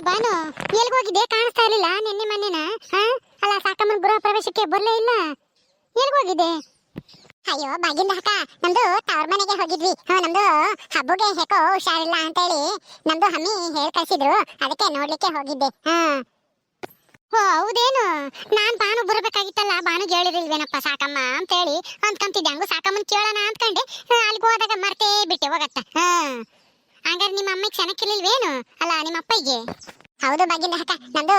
ಬಾನು ಎಲ್ಗ್ ಹೋಗಿದ್ದೆ ಕಾಣಿಸ್ತಾ ಇರ್ಲಿಲ್ಲ. ನಿನ್ನೆ ಮೊನ್ನೆನ? ಅಲ್ಲ, ಸಾಕಮ್ಮನ ಗೃಹ ಪ್ರವೇಶಕ್ಕೆ ಬರ್ಲೇ ಇಲ್ಲ. ಎಲ್ಗ್ ಹೋಗಿದ್ದೆ ಅಯ್ಯೋ, ಬಾಗಿಂದ ಅಕ್ಕ ನಮ್ದು ತವ್ರ ಮನೆಗೆ ಹೋಗಿದ್ವಿ. ಹಾ, ನಮ್ದು ಹಬ್ಬಗೆ ಹೇಕೋ ಹುಷಾರಿಲ್ಲ ಅಂತ ಹೇಳಿ ನಮ್ದು ಹಮ್ಮಿ ಹೇಳ್ ಕಳ್ಸಿದ್ರು. ಅದಕ್ಕೆ ನೋಡ್ಲಿಕ್ಕೆ ಹೋಗಿದ್ದೆ. ಹಾ. ಓ, ಹೌದೇನು? ನಾನ್ ಬಾನು ಬರಬೇಕಾಗಿತ್ತಲ್ಲ, ಬಾನು ಹೇಳಿರ್ಲಿಲ್ವೇನಪ್ಪ ಸಾಕಮ್ಮ ಅಂತ ಹೇಳಿ ಅಂದ್ಕೊಂತಿದ್ದೆ. ಹಂಗು ಸಾಕಮ್ಮನ ಕೇಳೋಣ ಅಂದ್ಕೊಂಡೆ. ಅಲ್ಲಿಗೆ ಹೋದಾಗ ಮರ್ತೇ ಬಿಟ್ಟೆ ಹೋಗತ್ತ. ಹಾ. ಹಂಗಾರೆ ನಿಮ್ಮ ಅಮ್ಮಗೆ ಚೆನ್ನಾಗಿರ್ಲಿಲ್ವೇನು ಅಲ್ಲ, ನಿಮ್ಮ ಅಪ್ಪಗೆ ಹೌದು ಬಾಗಿಂದ ಅಕ್ಕ, ನಂದು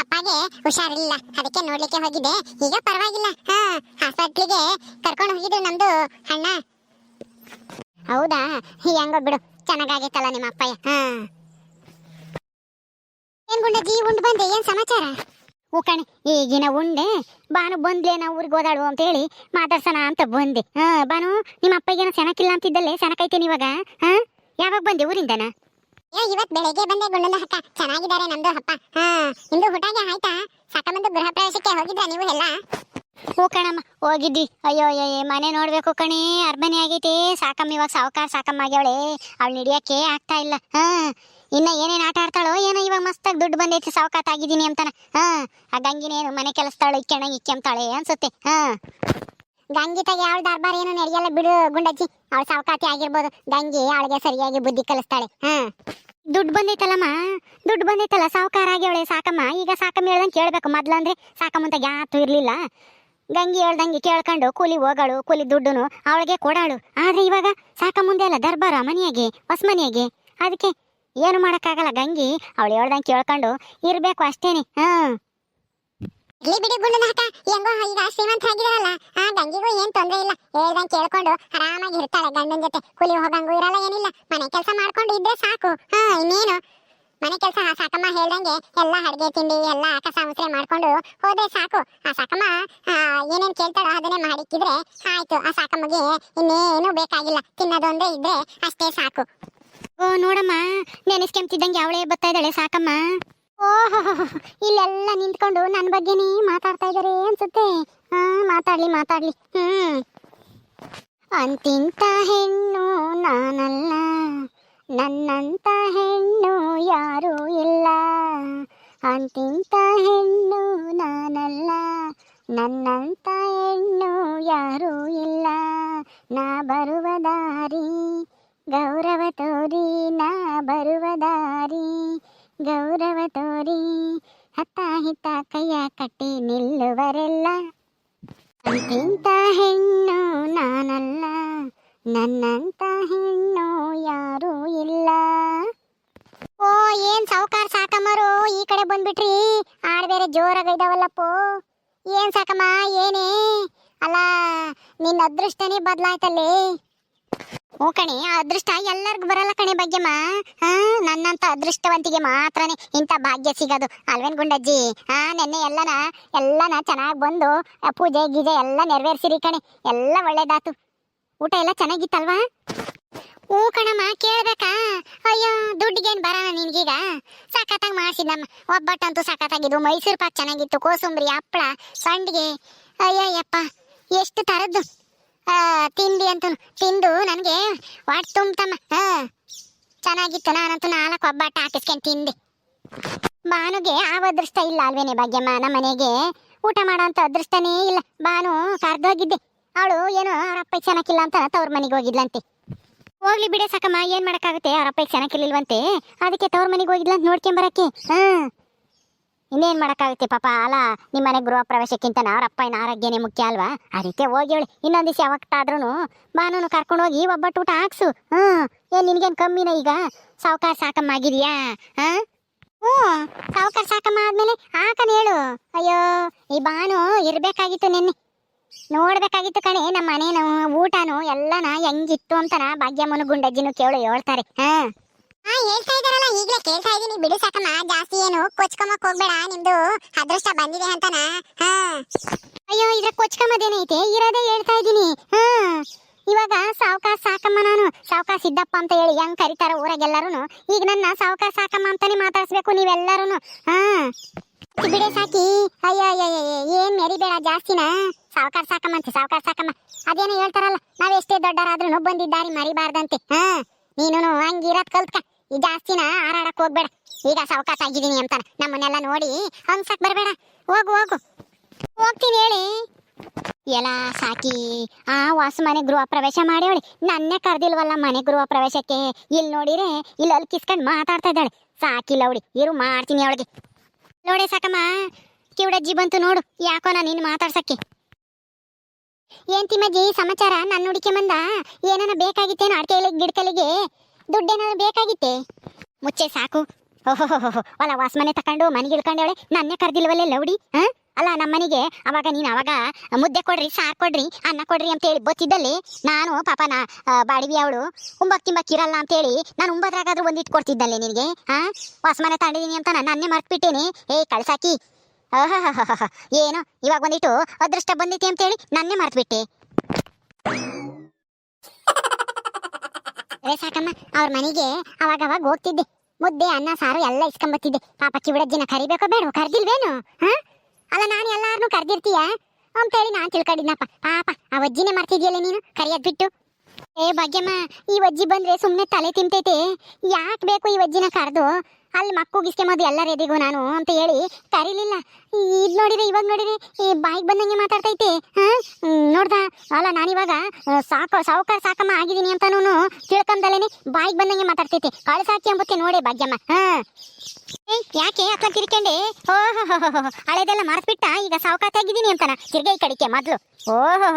ಅಪ್ಪಗೆ ಹುಷಾರಿಲ್ಲ. ಅದಕ್ಕೆ ನೋಡ್ಲಿಕ್ಕೆ ಹೋಗಿದ್ದೆ. ಈಗ ಪರವಾಗಿಲ್ಲ. ಹಾ, ಹಾಸ್ಪಿಟ್ಲಿಗೆ ಕರ್ಕೊಂಡು ಹೋಗಿದ್ರು ನಮ್ದು ಅಣ್ಣ. ಹೌದಾ? ಹೆಂಗೋ ಬಿಡು ಚೆನ್ನಾಗಾಗೈತಲ್ಲ ನಿಮ್ಮ ಅಪ್ಪಯ್ಯ. ಹಾ. ಏನ್ ಗುಂಡಜ್ಜಿ ಉಂಡು ಬಂದೆ? ಏನ್ ಸಮಾಚಾರ? ಓ ಕಣೆ, ಈಗಿನ ಉಂಡೆ. ಬಾನು ಬಂದ್ಲೆ ನಾವು ಊರಿಗೆ ಓದಾಡು ಅಂತ ಹೇಳಿ ಮಾತಾಡ್ಸೋಣ ಅಂತ ಬಂದೆ. ಹಾ ಬಾನು ನಿಮ್ಮ ಅಪ್ಪಗೇನ ಸೆಣಕಿಲ್ಲ ಅಂತಿದ್ದಲ್ಲೇ? ಸೆನಕೈತೇನೆ ಇವಾಗ? ಹಾ? ಯಾವಾಗ ಬಂದೆ ಊರಿಂದನ? ಇವತ್ ಬೆಳಗ್ಗೆ ಬಂದೆ ಗುಂಡನ ಹಕ್ಕ ಚೆನ್ನಾಗಿದ್ದಾರೆ ನಮ್ದು ಹಪ್ಪ ಹಾ ಇಂದು ಹುಟ್ಟಾಗೆ ಆಯ್ತಾ? ಸಾಕಮ್ಮಂದು ಗೃಹ ಪ್ರವೇಶಕ್ಕೆ ಹೋಗಿದ್ರ ನೀವು ಎಲ್ಲ? ಹೂ ಕಣಮ್ಮ ಹೋಗಿದ್ವಿ ಅಯ್ಯೋ ಅಯ್ಯೋ ಮನೆ ನೋಡ್ಬೇಕು ಕಣಿ. ಅರ್ಮನೆ ಆಗೈತಿ. ಸಾಕಮ್ಮ ಇವಾಗ ಸಾವುಕಾರ ಸಾಕಮ್ಮ ಆಗ್ಯಾವಳೆ. ಅವ್ಳು ನಿಡಿಯಕ್ಕೆ ಆಗ್ತಾ ಇಲ್ಲ. ಹಾ ಇನ್ನ ಏನೇನು ಆಟ ಆಡ್ತಾಳೋ ಏನೋ ಇವಾಗ ಮಸ್ತಾಗಿ ದುಡ್ಡು ಬಂದೈತಿ ಸಾವುಕಾತ ಆಗಿದ್ದೀನಿ ಅಂತಾನ. ಹಾ ಆ ಗಂಗಿನೇನು ಮನೆ ಕೆಲಸದಾಳು ಇಕ್ಕೆಣ ಇಕ್ಕಂತಾಳೆ ಅನ್ಸುತ್ತೆ. ಹಾ. ಗಂಗಿತಾಗ ಯಾವ ದರ್ಬಾರ್ ಏನು ನಡೆಯಲ್ಲ ಬಿಡು ಗುಂಡಜ್ಜಿ. ಅವಳ ಸಾವಕಾತಿ ಆಗಿರ್ಬೋದು. ಗಂಗಿ ಅವಳಿಗೆ ಸರಿಯಾಗಿ ಬುದ್ಧಿ ಕಲಿಸ್ತಾಳೆ. ಹಾ. ದುಡ್ಡು ಬಂದೈತಲ್ಲಮ್ಮ. ದುಡ್ಡು ಬಂದೈತಲ್ಲ, ಸಾವುಕಾರ ಆಗ್ಯವಳೆ ಸಾಕಮ್ಮ. ಈಗ ಸಾಕಮ್ಮ ಹೇಳ್ದಂಗೆ ಕೇಳ್ಬೇಕು. ಮೊದ್ಲಂದ್ರೆ ಸಾಕಮ್ಮಂತ ಯಾತು ಇರ್ಲಿಲ್ಲ. ಗಂಗಿ ಹೇಳ್ದಂಗೆ ಕೇಳ್ಕೊಂಡು ಕೂಲಿ ಹೋಗಳು, ಕೂಲಿ ದುಡ್ಡುನು ಅವಳಿಗೆ ಕೊಡಾಳು. ಆದ್ರೆ ಇವಾಗ ಸಾಕ ಮುಂದೆ ಅಲ್ಲ, ದರ್ಬಾರ ಮನೆಯಾಗೆ, ಹೊಸ ಮನೆಯಾಗೆ. ಅದಕ್ಕೆ ಏನು ಮಾಡಕ್ಕಾಗಲ್ಲ ಗಂಗಿ. ಅವಳು ಹೇಳ್ದಂಗೆ ಕೇಳ್ಕೊಂಡು ಇರ್ಬೇಕು ಅಷ್ಟೇನೆ. ಹಾ. ಬಿಡಿ ಗುಂಡನ ಹೆಂಗೋ ಈಗ ಶ್ರೀಮಂತ ಆಗಿದಾರಲ್ಲ ಆ ಗಂಗಿಗೂ ಏನ್ ತೊಂದ್ರೆ ಇಲ್ಲ. ಹೇಳ್ದಂಗೆ ಕೇಳ್ಕೊಂಡು ಆರಾಮಾಗಿ ಇರ್ತಾಳೆ ಗಂಡನ ಜೊತೆ. ಕೂಲಿ ಹೋಗಂಗೂ ಇರಲ್ಲ, ಏನಿಲ್ಲ. ಮನೆ ಕೆಲಸ ಮಾಡ್ಕೊಂಡು ಇದ್ರೆ ಸಾಕು. ಹಾ, ಇನ್ನೇನು? ಮನೆ ಕೆಲಸ ಸಾಕಮ್ಮ ಹೇಳ್ದಂಗೆ ಎಲ್ಲ ಅಡ್ಗೆ, ತಿಂಡಿ, ಎಲ್ಲ ಕಸ ಮುಸ್ರೆ ಮಾಡ್ಕೊಂಡು ಹೋದ್ರೆ ಸಾಕು. ಆ ಸಾಕಮ್ಮ ಏನೇನು ಕೇಳ್ತಾಳೋ ಅದನ್ನೇ ಮಾಡಿಕ್ಕಿದ್ರೆ ಆಯ್ತು. ಆ ಸಾಕಮ್ಮಗೆ ಇನ್ನೇನು ಬೇಕಾಗಿಲ್ಲ. ತಿನ್ನೋದೊಂದೇ ಇದ್ರೆ ಅಷ್ಟೇ ಸಾಕು. ಓ, ನೋಡಮ್ಮ. ನೆನೆಸ್ಕೊಂತಿದ್ದಂಗೆ ಅವಳೇ ಬರ್ತಾ ಇದ್ದಾಳೆ ಸಾಕಮ್ಮ. ಓಹೋ, ಇಲ್ಲೆಲ್ಲ ನಿಂತ್ಕೊಂಡು ನನ್ನ ಬಗ್ಗೆನೇ ಮಾತಾಡ್ತಾ ಇದ್ದಾರೆ ಅನ್ಸುತ್ತೆ? ಹಾ, ಮಾತಾಡ್ಲಿ ಮಾತಾಡ್ಲಿ. ಹ್ಮ್. ಅಂತಿಂತ ಹೆಣ್ಣು ನಾನಲ್ಲ. ನನ್ನಂತ ಹೆಣ್ಣು ಯಾರೂ ಇಲ್ಲ. ಅಂತಿಂತ ಹೆಣ್ಣು ನಾನಲ್ಲ. ನನ್ನಂತ ಹೆಣ್ಣು ಯಾರೂ ಇಲ್ಲ. ನಾ ಬರುವ ದಾರಿ, ಗೌರವ ತೋರಿ, ನಾ ಬರುವ ದಾರಿ. ಗೌರವ ತೋರಿ, ಹತ್ತ ಹಿತ್ತ ಕೈಯ ಕಟ್ಟಿ ನಿಲ್ಲುವರೆಲ್ಲ. ಅಂತಿಂತ ಹೆಣ್ಣು ನಾನಲ್ಲ ನನ್ನಂತ ಹೆಣ್ಣು ಯಾರೂ ಇಲ್ಲ. ಓ, ಏನ್ ಸಾವುಕಾರ ಸಾಕಮ್ಮರು, ಈ ಕಡೆ ಬಂದ್ಬಿಟ್ರಿ ಆಡ್ ಬೇರೆ ಜೋರಾಗ ಇದಾವಲ್ಲಪ್ಪೋ. ಏನ್ ಸಾಕಮ್ಮ, ಏನೇ? ಅಲ್ಲ, ನಿನ್ನ ಅದೃಷ್ಟನೇ ಬದಲಾಯ್ತಲ್ಲಿ. ಓ ಕಣೆ, ಆ ಅದೃಷ್ಟ ಎಲ್ಲರಿಗೂ ಬರಲ್ಲ ಕಣೆ ಭಾಗ್ಯಮ್ಮ. ಹಾ, ನನ್ನಂತ ಅದೃಷ್ಟವಂತಿಗೆ ಮಾತ್ರನೇ ಇಂಥ ಭಾಗ್ಯ ಸಿಗೋದು. ಅಲ್ವೇನ್ ಗುಂಡಜ್ಜಿ? ಹಾ, ನೆನ್ನೆ ಎಲ್ಲನ ಎಲ್ಲನ ಚೆನ್ನಾಗಿ ಬಂದು ಪೂಜೆ ಗೀಜೆ ಎಲ್ಲ ನೆರವೇರಿಸಿರಿ ಕಣೆ. ಎಲ್ಲ ಒಳ್ಳೇದಾತು. ಊಟ ಎಲ್ಲ ಚೆನ್ನಾಗಿತ್ತಲ್ವಾ? ಓ ಕಣಮ್ಮ, ಕೇಳ್ಬೇಕಾ? ಅಯ್ಯೋ, ದುಡ್ಡಿಗೇನು ಬರೋಣ ನಿನ್ಗೀಗ? ಸಖತ್ತಾಗಿ ಮಾಡಿಸಿದಮ್ಮ ಒಬ್ಬಟ್ಟಂತೂ ಸಖತ್ತಾಗಿದ್ದು. ಮೈಸೂರು ಪಾಕ್ ಚೆನ್ನಾಗಿತ್ತು. ಕೋಸಂಬರಿ ಹಪ್ಪಳ, ಸಂಡಿಗೆ. ಅಯ್ಯಯ್ಯಪ್ಪ, ಎಷ್ಟು ಥರದ್ದು ತಿಂಡಿ ಅಂತ ತಿಂದು ನನಗೆ ಒಟ್ಟು ತುಂಬ್ತಮ್ಮ. ಹಾ ಚೆನ್ನಾಗಿತ್ತು. ನಾನಂತೂ ನಾಲ್ಕು ಒಬ್ಬಾಟ ಹಾಕಿಸ್ಕೊಂಡು ತಿಂದೆ. ಬಾನುಗೆ ಆ ಅದೃಷ್ಟ ಇಲ್ಲ ಅಲ್ವೇನೆ ಭಾಗ್ಯಮ್ಮ, ನಮ್ಮ ಮನೆಗೆ. ಊಟ ಮಾಡೋ ಅಂತ ಅದೃಷ್ಟನೇ ಇಲ್ಲ. ಬಾನು ಕರ್ದೋಗಿದ್ದೆ. ಅವಳು ಏನೋ ಅಪ್ಪ ಚೆನ್ನಾಗಿಲ್ಲ ಅಂತ ತವ್ರ ಮನೆಗೆ ಹೋಗಿದ್ಲಂತೆ. ಹೋಗ್ಲಿ ಬಿಡೆ ಸಾಕಮ್ಮ, ಏನ್ ಮಾಡಕ್ಕಾಗುತ್ತೆ? ಅವ್ರ ಅಪ್ಪ ಚೆನ್ನಾಗಿರ್ಲಿಲ್ವಂತೆ ಅದಕ್ಕೆ ತವ್ರ ಮನೆಗೆ ಹೋಗಿದ್ಲಂತ ನೋಡ್ಕೊಂಬರಕ್ಕೆ ಹಾ ಇನ್ನೇನ್ ಮಾಡಕ್ಕಾಗುತ್ತೆ ಪಾಪ? ಅಲ್ಲ ನಿಮ್ಮ ಮನೆ ಗೃಹ ಪ್ರವೇಶಕ್ಕಿಂತ ಅಪ್ಪನ ಆರೋಗ್ಯನೇ ಮುಖ್ಯ ಅಲ್ವಾ? ಅದಕ್ಕೆ ಹೋಗಿ ಹೇಳಿ ಇನ್ನೊಂದ್ ದಿವಸ ಯಾವತ್ತಾದ್ರೂ ಬಾನುನು ಕರ್ಕೊಂಡು ಹೋಗಿ ಒಬ್ಬಟ್ಟು ಊಟ ಹಾಕ್ಸು. ಹ್ಮ್ ಏ, ನಿನ್ಗೇನ್ ಕಮ್ಮಿನ ಈಗ? ಸಾವುಕಾರ ಸಾಕಮ್ಮ ಆಗಿದ್ಯಾ? ಹಾ? ಹ್ಞೂ. ಸಾವುಕಾರ ಸಾಕಮ್ಮ ಆದ್ಮೇಲೆ ಹಾಕನ್ ಹೇಳು. ಅಯ್ಯೋ, ಈ ಬಾನು ಇರ್ಬೇಕಾಗಿತ್ತು ನಿನ್ನೆ. ನೋಡ್ಬೇಕಾಗಿತ್ತು ಕಣೆ ನಮ್ಮ ಮನೇನು ಊಟನು ಎಲ್ಲನ ಹೆಂಗಿತ್ತು ಅಂತನ ಭಾಗ್ಯಮ್ಮನು ಗುಂಡಜ್ಜಿನೂ ಕೇಳು, ಹೇಳ್ತಾರೆ. ಹಾ. ಹಾ ಹೇಳ್ತಾ ಇದಾರಲ್ಲ ಈಗಲೇ ಕೇಳ್ತಾ ಇದೀನಿ ಬಿಡು ಸಾಕಮ್ಮ ಜಾಸ್ತಿ ಏನು ಕೊಚ್ಕೊಂಬಕ್ ಹೋಗ್ಬೇಡ ನಿಮ್ದು ಅದೃಷ್ಟ ಬಂದಿದೆ ಅಂತನ? ಹಾ. ಅಯ್ಯೋ ಇದ್ರ ಕೊಚ್ಕೊಂಬದೇನೈತೆ ಇರೋದೇ ಹೇಳ್ತಾ ಇದೀನಿ ಹಾ. ಇವಾಗ ಸಾವುಕಾರ ಸಾಕಮ್ಮ ನಾನು. ಸಾವುಕಾರ ಸಿದ್ದಪ್ಪ ಅಂತ ಹೇಳಿ ಹೆಂಗ್ ಕರಿತಾರ ಊರಾಗೆಲ್ಲರೂ ಈಗ ನನ್ನ ಸಾವುಕಾರ ಸಾಕಮ್ಮ ಅಂತಾನೆ ಮಾತಾಡ್ಸ್ಬೇಕು ನೀವೆಲ್ಲರೂ ಹಾ. ಬಿಡೆ ಸಾಕಿ. ಅಯ್ಯೋ ಅಯ್ಯೋ ಅಯ್ಯೋ, ಏನ್ ಮೆರಿಬೇಡ ಜಾಸ್ತಿನ? ಸಾವುಕಾರ ಸಾಕಮ್ಮ ಅಂತೆ ಸಾವುಕಾರ ಸಾಕಮ್ಮ. ಅದೇನೋ ಹೇಳ್ತಾರಲ್ಲ ನಾವ್ ಎಷ್ಟೇ ದೊಡ್ಡರಾದ್ರೂ ಬಂದಿದ್ದಾರಿ ಮರಿಬಾರ್ದಂತೆ. ಹಾ. ನೀನು ಹಂಗಿರತ್ ಕಲ್ತ್ಕ. ಈ ಜಾಸ್ತಿನ ಹಾರಾಡಕ್ ಹೋಗ್ಬೇಡ. ಈಗ ಸಾವಕಾಶ ಆಗಿದ್ದೀನಿ ಅಂತಾನೆ. ನಮ್ಮನ್ನೆಲ್ಲ ನೋಡಿ ಹಂಗ್ಸಕ್ ಬರಬೇಡ. ಹೋಗು ಹೋಗು. ಹೋಗ್ತೀನಿ ಹೇಳಿ. ಎಲ್ಲ ಸಾಕಿ, ಆ ವಾಸ ಮನೆ ಗೃಹ ಪ್ರವೇಶ ಮಾಡ್ಯವಳಿ ನನ್ನೇ ಕರೆದಿಲ್ವಲ್ಲ ಮನೆ ಗೃಹ ಪ್ರವೇಶಕ್ಕೆ? ಇಲ್ಲಿ ನೋಡಿರೆ ಇಲ್ಲಿ ಅಲ್ಲಿ ಕಿಸ್ಕೊಂಡ್ ಮಾತಾಡ್ತಾ ಇದ್ದಾಳೆ. ಸಾಕಿಲ್ಲ ಅವಳಿ, ಇರು ಮಾಡ್ತೀನಿ ಅವಳಿಗೆ. ನೋಡಿ ಸಾಕಮ್ಮ, ಕಿವಡಜ್ಜಿ ಬಂತು ನೋಡು. ಯಾಕೋ ನಾನು ನಿನ್ನ ಮಾತಾಡ್ಸಕ್ಕೆ? ಏನ್ ತಿಮ್ಮಜ್ಜಿ, ಸಮಾಚಾರ? ನನ್ನ ಹುಡುಕಿ ಬಂದ? ಏನನ ಬೇಕಾಗಿತ್ತೇನೋ ಅಡ್ಕೆಲಿ, ಗಿಡಕಲಿಗೆ? ದುಡ್ಡೇನಾದ್ರು ಬೇಕಾಗಿತ್ತೆ? ಮುಚ್ಚೆ ಸಾಕು. ಓಹೋ ಹೊಲ ವಾಸ ಮನೆ ತಕೊಂಡು, ಮನೆಗೆ ಇಳ್ಕೊಂಡವಳೆ, ನನ್ನೇ ಕರೆದಿಲ್ವಲ್ಲೇ ಲೌಡಿ, ಹಾ? ಅಲ್ಲ ನಮ್ಮ ಮನೆಗೆ ಅವಾಗ ನೀನು ಅವಾಗ ಮುದ್ದೆ ಕೊಡ್ರಿ, ಸಾರು ಕೊಡ್ರಿ, ಅನ್ನ ಕೊಡ್ರಿ ಅಂತ ಹೇಳಿ ಬತ್ತಿದ್ದಲ್ಲಿ ನಾನು ಪಾಪ ನಾ ಬಾಡಿಗೆ ಅವಳು ಉಂಬಕ್ ತಿಂಬಕ್ ಇರಲ್ಲ ಅಂತೇಳಿ ನಾನು ಉಂಬದ್ರಾಗಾದ್ರೂ ಒಂದು ಇಟ್ಟು ಕೊಡ್ತಿದ್ದಲ್ಲೇ ನಿನಗೆ, ಹಾ? ವಾಸ ಮನೆ ತಗೊಂಡಿದ್ದೀನಿ ಅಂತ ನಾನು ನನ್ನೇ ಮರ್ತ್ಬಿಟ್ಟೇನೆ. ಏಯ್, ಕಳ್ಸಾಕಿ. ಏನು ಇವಾಗ ಬಂದಿಟ್ಟು ಅದೃಷ್ಟ ಬಂದೈತಿ ಅಂತೇಳಿ ನನ್ನೇ ಮರ್ತ್ಬಿಟ್ಟೆ. ಅದೇ ಸಾಕಮ್ಮ, ಅವ್ರ ಮನೆಗೆ ಅವಾಗ ಅವಾಗ ಹೋಗ್ತಿದ್ದೆ. ಮುದ್ದೆ, ಅನ್ನ, ಸಾರು ಎಲ್ಲ ಇಸ್ಕೊಂಬತ್ತಿದ್ದೆ. ಪಾಪ ಕಿವಿಡಜ್ಜಿನ ಕರಿಬೇಕೋ ಬೇಡ ಕರ್ದಿಲ್ವೇನು, ಹಾ? ಅಲ್ಲ, ನಾನು ಎಲ್ಲಾರನು ಕರ್ದಿರ್ತೀಯ? ಅಂತೇಳಿ ನಾನು ತಿಳ್ಕೊಂಡಿದ್ನಪ್ಪ. ಪಾಪ, ಆ ಅಜ್ಜಿನೇ ಮಾಡ್ತಿದ್ಯಲ್ಲ ನೀನು? ಕರಿಯೋದ್ ಬಿಟ್ಟು. ಏ, ಭಾಗ್ಯಮ್ಮ, ಈ ಅಜ್ಜಿ ಬಂದ್ರೆ ಸುಮ್ಮನೆ ತಲೆ ತಿಂತೈತೆ. ಯಾಕೆ ಬೇಕು ಈ ಅಜ್ಜಿನ ಕರೆದು? ಅಲ್ಲಿ ಮಕ್ಕುಗಿಸ್ಕೊಂಬೋದು ಎಲ್ಲರ ಎದೆಗೂ ನಾನು ಅಂತ ಹೇಳಿ ಕರೀಲಿಲ್ಲ ಇದು ನೋಡಿದ್ರೆ ಇವಾಗ ನೋಡಿದ್ರೆ ಈ ಬಾಯಿಗೆ ಬಂದಂಗೆ ಮಾತಾಡ್ತೈತೆ. ಹಾ? ನೋಡ್ದ? ಅಲ್ಲ ನಾನಿವಾಗ ಸಾಕು, ಸಾವುಕಾರ ಸಾಕಮ್ಮ ಆಗಿದ್ದೀನಿ ಅಂತಾನು ತಿಳ್ಕೊಂಡಲೇನೆ ಬಾಯಿಗೆ ಬಂದಂಗೆ ಮಾತಾಡ್ತೈತೆ. ಕಳ್ಸಾಕಿ ಅಂಬತ್ತೆ ನೋಡಿ ಭಾಗ್ಯಮ್ಮ. ಹಾ. ಯಾಕೆ ಅಪ್ಪ ತಿರ್ಕೊಂಡೆ ಓಹೋ ಹಳೆದೆಲ್ಲ ಮರ್ತ್ಬಿಟ್ಟ? ಈಗ ಸಾವುಕಾತ ಆಗಿದ್ದೀನಿ ಅಂತಾನ. ತಿರ್ಗೈ ಕಡಿಕೆ ಮೊದ್ಲು. ಓಹೋ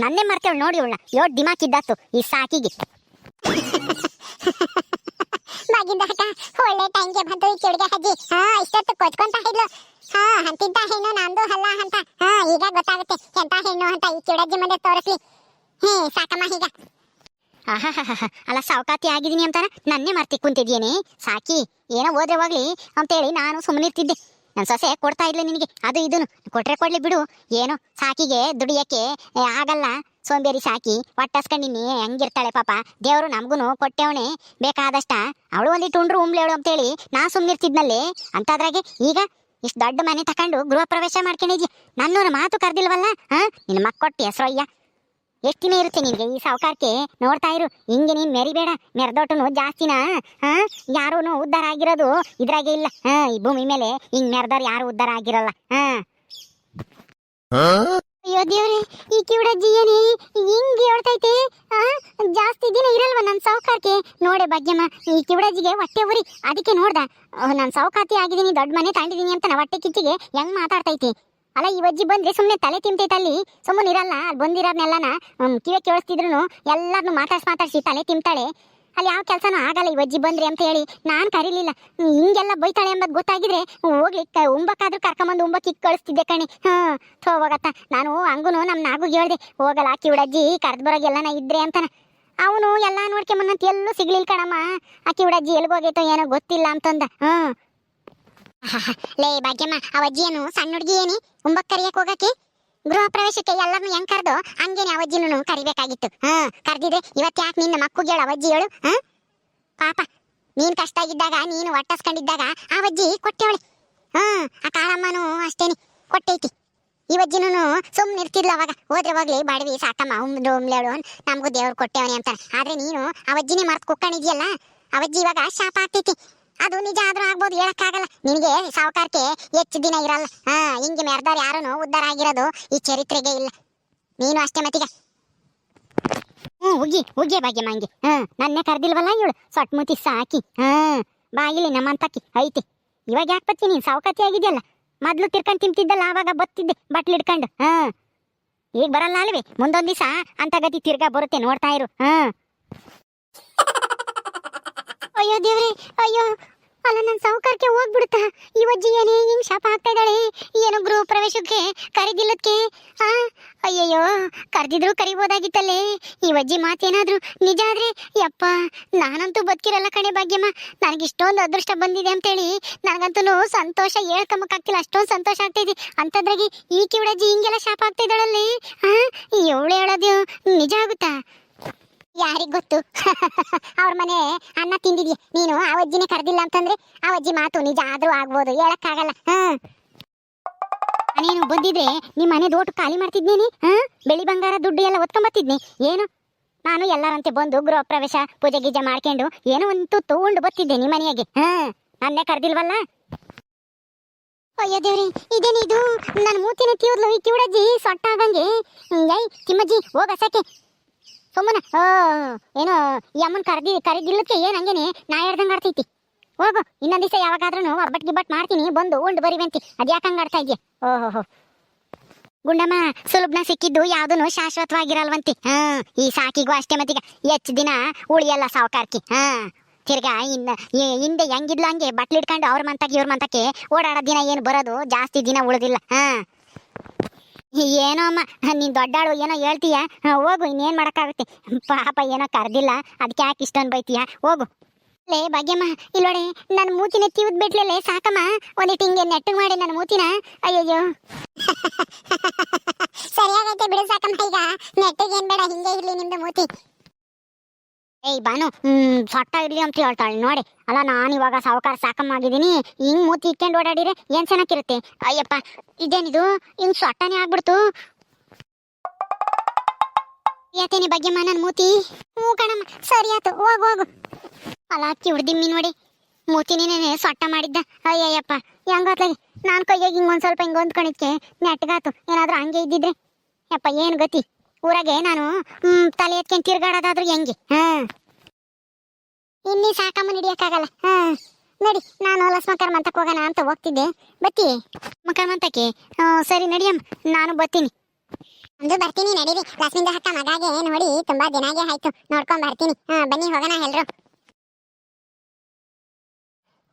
ನನ್ನೇ ಮರ್ತೇವಳು ನೋಡಿ ಅವಳ ಯೋಟ್ ದಿಮಾಕಿದ್ದಾತು ಈ ಸಾಕಿಗೆ. ಒಳ್ಳೆ ಬಂದು ಈ ಚುಡ್ಗೆ ಹಜ್ಜಿ. ಹಾ, ಇಷ್ಟೊತ್ತು ಕೊಚ್ಕೊಂತ ಇದ್ಲು. ಹಾ ಅಂತಿದ್ದ ಹೆಣ್ಣು ನಂದು ಅಲ್ಲ ಅಂತ. ಹಾ, ಈಗ ಗೊತ್ತಾಗುತ್ತೆ. ಎಂತ ಹೆಣ್ಣು ಅಂತ ಈ ಚುಡಜ್ಜಿ ಮುಂದೆ ತೋರಿಸ್ಲಿ. ಹೇ, ಸಾಕಮ್ಮ ಈಗ. ಅಲ್ಲ ಸಾವುಕಾತಿ ಆಗಿದ್ದೀನಿ ಅಂತಾನ ನನ್ನೇ ಮರ್ತಿ ಕುಂತಿದ್ಯೇನೆ? ಸಾಕಿ, ಏನೋ ಹೋದ್ರೆ ಹೋಗ್ಲಿ ಅಂತೇಳಿ ನಾನು ಸುಮ್ಮನಿರ್ತಿದ್ದೆ ನನ್ನ ಸೊಸೆ ಕೊಡ್ತಾ ಇದ್ಲು ನಿನಗೆ. ಅದು ಇದನ್ನು ಕೊಟ್ರೆ ಕೊಡ್ಲಿ ಬಿಡು. ಏನೋ ಸಾಕಿಗೆ ದುಡಿಯಕ್ಕೆ ಆಗಲ್ಲ. ಸೋಂಬೇರಿ ಸಾಕಿ ಒಟ್ಟಸ್ಕೊಂಡಿನಿ, ಹೆಂಗಿರ್ತಾಳೆ ಪಾಪ. ದೇವರು ನಮಗೂ ಕೊಟ್ಟೆವಣೆ ಬೇಕಾದಷ್ಟ ಅವಳು ಒಂದಿಟ್ಟು ಉಂಡ್ರು ಉಮ್ಲೇಳು ಅಂತೇಳಿ ನಾ ಸುಮ್ಮನಿರ್ತಿದ್ನಲ್ಲಿ ಅಂತದ್ರಾಗೆ ಈಗ ಇಷ್ಟು ದೊಡ್ಡ ಮನೆ ತಕೊಂಡು ಗೃಹ ಪ್ರವೇಶ ಮಾಡ್ಕೊಂಡಿದ್ಯ? ನನ್ನೂರ ಮಾತು ಕರೆದಿಲ್ವಲ್ಲ ಹಾಂ ನಿನ್ನ ಮಕ್ಕೊಟ್ಟು ಅಯ್ಯ ಎಷ್ಟು ಇರುತ್ತೆ ನಿನಗೆ ಈ ಸಾವುಕಾರಕ್ಕೆ ನೋಡ್ತಾ ಇರು. ಹಿಂಗೆ ನೀನ್ ಮೆರಿಬೇಡ. ಮೆರೆದೋಟನು ಜಾಸ್ತಿನಾ? ಹಾ ಯಾರೂ ಉದ್ಧಾರ ಆಗಿರೋದು ಇದ್ರಾಗೆ ಇಲ್ಲ. ಹಾಂ ಈ ಭೂಮಿ ಮೇಲೆ ಹಿಂಗೆ ಮೆರೆದವ್ರು ಯಾರು ಉದ್ಧಾರ ಆಗಿರಲ್ಲ. ಹಾ ಅಯ್ಯೋ ದೇವ್ರೆ, ಈ ಕಿವಿಡಜ್ಜಿ ಏನೇ ಹಿಂಗ್ ಹೇಳ್ತೈತಿ ಜಾಸ್ತಿ ದಿನ ಇರಲ್ವ ನನ್ನ ಸಾವುಕಾರಕ್ಕೆ ನೋಡೆ ಭಾಗ್ಯಮ್ಮ, ಈ ಕಿವಿಡಜ್ಜಿಗೆ ಹೊಟ್ಟೆ ಉರಿ. ಅದಕ್ಕೆ ನೋಡ್ದ ನಾನು ಸಾವುಕಾತಿ ಆಗಿದ್ದೀನಿ, ದೊಡ್ಡ ಮನೆ ತಾಂಡಿದ್ದೀನಿ ಅಂತ ನಾ ಹೊಟ್ಟೆ ಕಿಚ್ಚಿಗೆ ಹೆಂಗ್ ಮಾತಾಡ್ತೈತಿ? ಅಲ್ಲ, ಈ ಅಜ್ಜಿ ಬಂದ್ರೆ ಸುಮ್ಮನೆ ತಲೆ ತಿಂತೈತೆ ಅಲ್ಲಿ ಸುಮ್ಮನೆ ಇರಲ್ಲ ಅಲ್ಲಿ ಬಂದಿರೋರ್ನೆಲ್ಲನ ಕಿವೆ ಕೇಳಿಸ್ತಿದ್ರು ಎಲ್ಲಾರನ್ನು ಮಾತಾಡ್ಸಿ ಮಾತಾಡ್ಸಿ ತಲೆ ತಿಂತಾಳೆ. ಅಲ್ಲಿ ಯಾವ ಕೆಲಸನೂ ಆಗಲ್ಲ ಈ ಅಜ್ಜಿ ಬಂದ್ರಿ ಅಂತ ಹೇಳಿ. ನಾನು ಕರೀಲಿಲ್ಲ. ಹಿಂಗೆಲ್ಲ ಬೈತಾಳೆ ಎಂಬುದು ಗೊತ್ತಾಗಿದ್ರೆ ಹೋಗ್ಲಿ ಉಂಬಕ್ಕಾದ್ರೂ ಕರ್ಕೊಂಬಂದು ಉಂಬಕ್ಕೆ ಇಕ್ ಕಳಿಸ್ತಿದ್ದೆ ಕಣಿ. ಹಾ, ಥೋ ಹೋಗತ್ತ. ನಾನು ಹಂಗುನು ನಮ್ಮ ನಾಗು ಹೇಳ್ದೆ, ಹೋಗಲ್ಲ ಅಜ್ಜಿ ಕರೆದು ಎಲ್ಲಾನ ಇದ್ರೆ ಅಂತನ. ಅವನು ಎಲ್ಲ ನೋಡ್ಕೊಂಬಂದಂತ ಎಲ್ಲೂ ಸಿಗ್ಲಿಲ್ಲ ಕಣಮ್ಮ. ಆಕಿ ಎಲ್ಲಿಗೆ ಹೋಗೈತೋ ಏನೋ ಗೊತ್ತಿಲ್ಲ ಅಂತಂದ. ಹಾ. ಲೇ ಭಾಗ್ಯಮ್ಮ, ಆ ಏನು ಸಣ್ಣ ಹುಡುಗಿ ಏನಿ? ಉಂಬಕ್ ಕರಿಯಕ್ಕೆ ಹೋಗಕ್ಕೆ? ಗೃಹ ಪ್ರವೇಶಕ್ಕೆ ಎಲ್ಲರನ್ನು ಹೆಂಗ್ ಕರೆದು? ಹಂಗೇನೆ ಅವಜ್ಜಿನೂ ಕರಿಬೇಕಾಗಿತ್ತು. ಹಾ, ಕರೆದಿದ್ರೆ ಇವತ್ತು ಯಾಕೆ ನಿನ್ನ ಮಕ್ಕಳಿಗೆ ಹೇಳು ಅವಜ್ಜಿ ಹೇಳು? ಹಾ? ಪಾಪ, ನೀನ್ ಕಷ್ಟ ಆಗಿದ್ದಾಗ ನೀನು ಒಟ್ಟಸ್ಕೊಂಡಿದ್ದಾಗ ಆ ಅಜ್ಜಿ ಕೊಟ್ಟೆವಳೆ. ಹಾ, ಆ ಕಾಳಮ್ಮನೂ ಅಷ್ಟೇನೆ, ಕೊಟ್ಟೈತಿ. ಈ ಅಜ್ಜಿನೂ ಸುಮ್ಮನೆ ಇರ್ತಿದ್ಲು ಅವಾಗ. ಹೋದ್ರೆ ಹೋಗ್ಲಿ, ಬಾಡವಿ, ಸಾಕಮ್ಮ ಉಮ್ದು ಉಮ್ಲೇಳು ನಮಗೂ ದೇವ್ರು ಕೊಟ್ಟೆವನೆ ಅಂತ ಆದ್ರೆ ನೀನು ಅವಜ್ಜಿನೇ ಮರ್ತು ಕುಕ್ಕಣಿದ್ಯಲ್ಲ? ಅವಜ್ಜಿ ಇವಾಗ ಶಾಪ ಆಗ್ತೈತಿ. ಅದು ನಿಜ ಆದ್ರೂ ಆಗ್ಬೋದು, ಹೇಳಕ್ಕಾಗಲ್ಲ. ನಿನಗೆ ಸಾವುಕಾರಕ್ಕೆ ಹೆಚ್ಚು ದಿನ ಇರಲ್ಲ. ಹಾ, ಹಿಂಗೆ ಮೆರ್ದವ್ರು ಯಾರೂ ಉದ್ದಾರ ಆಗಿರೋದು ಈ ಚರಿತ್ರೆಗೆ ಇಲ್ಲ. ನೀನು ಅಷ್ಟೇ ಮತ್ತಿಗ. ಹ್ಞೂ ಉಗಿ ಉಗ್ಗೆ ಬಗ್ಗೆ ಮಂಗೆ. ಹಾ, ನನ್ನೇ ಕರ್ದಿಲ್ವಲ್ಲ ಇವಳು? ಸೊಟ್ಮುತಿ ಸಾಕಿ. ಹಾ, ಬಾಗಿಲಿ ನಮ್ಮಂತಕ್ಕಿ ಐತಿ. ಇವಾಗ ಯಾಕೆ ಬತ್ತಿ ನೀನು? ಸಾವುಕಾತಿ ಆಗಿದ್ಯಲ್ಲ. ಮೊದ್ಲು ತಿರ್ಕೊಂಡ್ ತಿಂತಿದ್ದಲ್ಲ, ಆವಾಗ ಬತ್ತಿದ್ದೆ, ಬಟ್ಲು ಇಡ್ಕೊಂಡು. ಹಾ, ಈಗ ಬರಲ್ಲ ಅಲ್ವೇ? ಮುಂದೊಂದ್ ದಿವಸ ಅಂತ ಗತಿ ತಿರ್ಗಾ ಬರುತ್ತೆ, ನೋಡ್ತಾ ಇರು. ಹಾ. ಅಯ್ಯೋ ದೇವ್ರಿ, ಅಯ್ಯೋ. ಅಲ್ಲ ನನ್ನ ಸಾವುಕಾರಕ್ಕೆ ಹೋಗ್ಬಿಡುತ್ತಾ? ಈ ಅಜ್ಜಿ ಏನೇ ಹಿಂಗ್ ಶಾಪ ಹಾಕ್ತಾ ಇದ್ದಾಳೆ. ಏನೋ ಗೃಹ ಪ್ರವೇಶಕ್ಕೆ ಕರೆದಿಲ್ಲಕ್ಕೆ ಆ, ಅಯ್ಯಯ್ಯೋ, ಕರೆದಿದ್ರು ಕರಿಬೋದಾಗಿತ್ತಲ್ಲೇ. ಈ ಅಜ್ಜಿ ಮಾತೇನಾದ್ರು ನಿಜ ಆದ್ರೆ, ಯಪ್ಪ, ನಾನಂತೂ ಬದುಕಿರಲ್ಲ ಕಣೆ ಭಾಗ್ಯಮ್ಮ. ನನಗೆ ಇಷ್ಟೊಂದು ಅದೃಷ್ಟ ಬಂದಿದೆ ಅಂತೇಳಿ ನನಗಂತೂ ಸಂತೋಷ ಹೇಳ್ಕೊಂಬಕ್ಕಾಗ್ತಿಲ್ಲ ಅಷ್ಟೊಂದು ಸಂತೋಷ ಆಗ್ತೈತಿ ಅಂತದ್ರಾಗಿ ಈ ಕಿವಡಜ್ಜಿ ಹಿಂಗೆಲ್ಲ ಶಾಪ ಆಗ್ತಾ ಇದ್ದಾಳಲ್ಲಿ. ಆ ಇವಳು ಹೇಳೋದು ನಿಜ ಆಗುತ್ತಾ? ಯಾರಿಗ್ ಗೊತ್ತು? ಅವ್ರ ಮನೆ ಅನ್ನ ತಿಂದಿದ್ಯಾ? ನೀನು ಆ ಅಜ್ಜಿನೇ ಕರೆದಿಲ್ಲ ಅಂತಂದ್ರೆ ಆ ಅಜ್ಜಿ ಮಾತು ನಿಜ ಆದ್ರೂ ಆಗ್ಬೋದು, ಹೇಳಕ್ಕಾಗಲ್ಲ. ಹ್ಮ್ ನೀನು ಬಂದಿದ್ರೆ ನಿಮ್ಮ ಮನೆ ದೋಟು ಖಾಲಿ ಮಾಡ್ತಿದ್ನೇನಿ ಹ್ಮ್ ಬೆಳಿ ಬಂಗಾರ ದುಡ್ಡು ಎಲ್ಲ ಒತ್ಕೊಂಬತ್ತಿದ್ನಿ? ಏನು? ನಾನು ಎಲ್ಲರಂತೆ ಬಂದು ಗೃಹ ಪ್ರವೇಶ, ಪೂಜೆ ಗೀಜೆ ಮಾಡ್ಕೊಂಡು ಏನೋ ಒಂದು ತಗೊಂಡು ಬತ್ತಿದ್ದೆ ನಿಮ್ಮ ಮನೆಯಾಗೆ. ಹಾ? ನನ್ನೇ ಕರ್ದಿಲ್ವಲ್ಲ? ಅಯ್ಯೋ ದೇವ್ರಿ, ಇದೇನಿದು? ನನ್ನ ಮೂತಿನ ತೀವ್ರಲು ಈ ಕಿವುಡಜ್ಜಿ ಸೊಟ್ಟ ಆಗಂಗೆ ಯೈ ತಿಮ್ಮಜ್ಜಿ, ಹೋಗ ಸಕ್ಕೆ ಸುಮ್ಮನ ಏನು ಈ ಅಮ್ಮನ ಕರ್ದಿ ಕರೆದಿಲ್ಲಕ್ಕೆ ಏನ್ ಹಂಗೇನೆ? ನಾ ಹೇಳ್ದಂಗೆ ಆಡ್ತೈತಿ. ಹೋಗು, ಇನ್ನೊಂದ್ ದಿವಸ ಯಾವಾಗಾದ್ರೂ ಒಬ್ಬಟ್ ಗಿಬ್ಬಟ್ ಮಾಡ್ತೀನಿ, ಬಂದು ಉಂಡು ಬರಿವಂತಿ ಅದ್ಯಾಕೆ ಹಂಗೆ ಆಡ್ತಾ ಇದೆಯಾ? ಓಹೋ ಗುಂಡಮ್ಮ ಸುಲಭನ ಸಿಕ್ಕಿದ್ದು ಯಾವ್ದೂ ಶಾಶ್ವತವಾಗಿರಲ್ವಂತಿ. ಹಾ, ಈ ಸಾಕಿಗೂ ಅಷ್ಟೇ ಮತ್ತೀಗ ಹೆಚ್ಚು ದಿನ ಉಳಿಯಲ್ಲ ಸಾವುಕಾರ್ಕಿ. ಹಾ, ತಿರ್ಗಾ ಇನ್ನ ಹಿಂದೆ ಹೆಂಗಿದ್ಲು ಹಂಗೆ ಬಟ್ಲು ಇಟ್ಕೊಂಡು ಅವ್ರ ಮಂತಕ್ಕೆ ಇವ್ರ ಮಂತಕ್ಕೆ ಓಡಾಡೋ ದಿನ ಏನು ಬರೋದು? ಜಾಸ್ತಿ ದಿನ ಉಳಿದಿಲ್ಲ. ಹಾ. ಏನೋ ಅಮ್ಮ ನೀನ್ ದೊಡ್ಡಾಳು, ಏನೋ ಹೇಳ್ತೀಯ? ಹೋಗು, ಇನ್ನೇನ್ ಮಾಡಕ್ಕಾಗುತ್ತೆ? ಪಾಪ, ಏನೋ ಕರ್ದಿಲ್ಲ ಅದಕ್ಕೆ ಯಾಕೆ ಇಷ್ಟೊಂದು ಬೈತೀಯ? ಹೋಗು. ಲೇ, ಭಾಗ್ಯಮ್ಮ ಇಲ್ಲೋಡೆ ನನ್ನ ಮೂತಿನ ತಿವಿದ್ ಬಿಟ್ಲೇ ಸಾಕಮ್ಮ. ಒಂದಿಟ್ಟು ಹಿಂಗೆ ನೆಟ್ಟು ಮಾಡಿ ನನ್ನ ಮೂತಿನ. ಅಯ್ಯಯ್ಯೋ. ಸರಿಯಾಗೈತೆ ಬಿಡು ಸಾಕಮ್ಮ, ಈಗ. ನೆಟ್ಟಿಗೆ ಏನ್ ಬೇಡ, ಹಿಂಗೆ ಇರ್ಲಿ ನಿಮ್ದು ಮೂತಿ. ಏಯ್ ಬಾನು, ಹ್ಮ್ ಸೊಟ್ಟ ಇರ್ಲಿ ಅಂತ ಹೇಳ್ತಾಳೆ. ನೋಡಿ, ಅಲ್ಲ, ನಾನು ಇವಾಗ ಸಾವುಕಾರ ಸಾಕಮ್ಮ ಆಗಿದ್ದೀನಿ ಹಿಂಗ್ ಮೂತಿ ಇಕ್ಕೊಂಡು ಓಡಾಡಿದ್ರೆ ಏನ್ ಚೆನ್ನಾಗಿರುತ್ತೆ? ಅಯ್ಯಪ್ಪ, ಇದೇನಿದು? ಹಿಂಗ್ ಸೊಟ್ಟನೇ ಆಗ್ಬಿಡ್ತು. ಯಾತೇನೆ ಭಾಗ್ಯಮ್ಮ ನನ್ನ ಮೂತಿ? ಹ್ಞೂ ಕಣಮ್ಮ, ಸರಿ ಆತು ಹೋಗು ಹೋಗು. ಅಲ್ಲ, ಅಕ್ಕಿ ಹುಡ್ದಿಮ್ಮಿ ನೋಡಿ. ಮೂತಿನೇನೆ ಸೊಟ್ಟ ಮಾಡಿದ್ದ. ಅಯ್ಯಯ್ಯಪ್ಪ ಹೆಂಗಾತ್ಲಾಗಿ ನಾನು ಕೈಯಾಗ ಹಿಂಗೆ ಒಂದು ಸ್ವಲ್ಪ ಹಿಂಗೆ ಹೊಂದ್ಕೊಂಡಿದ್ಕೆ ನೆಟ್ಗಾತು. ಏನಾದ್ರೂ ಹಂಗೆ ಇದ್ದಿದ್ರೆ. ಯಪ್ಪ, ಏನು ಗತಿ? ಊರಾಗೆ ನಾನು ತಲೆ ಎತ್ಕೊಂಡು ತಿರ್ಗಾಡೋದಾದ್ರೂ ಹೆಂಗೆ? ಹಾ. ಇಲ್ಲಿ ಸಾಕಮ್ಮ, ನಡಿಯಕ್ಕಾಗಲ್ಲ. ಹಾ. ನಡಿ, ನಾನು ಹೊಲಸ್ ಮಕರ್ ಹೋಗೋಣ ಅಂತ ಹೋಗ್ತಿದ್ದೆ. ಬತ್ತಿ ಮಕರ್ಮ ಮಂತಕ್ಕೆ ಸರಿ ನಡಿಯಮ್ಮ ನಾನು ಬರ್ತೀನಿ. ಅಂದು ಬರ್ತೀನಿ, ನಡೀರಿ. ಲಕ್ಷ್ಮಿಂದ ಹಕ್ಕ ಮಗಾಗೆ ನೋಡಿ, ತುಂಬಾ ದಿನಾಗೆ ಆಯ್ತು. ನೋಡ್ಕೊಂಡ್ ಬರ್ತೀನಿ. ಹಾ, ಬನ್ನಿ, ಹೋಗೋಣ ಎಲ್ರು.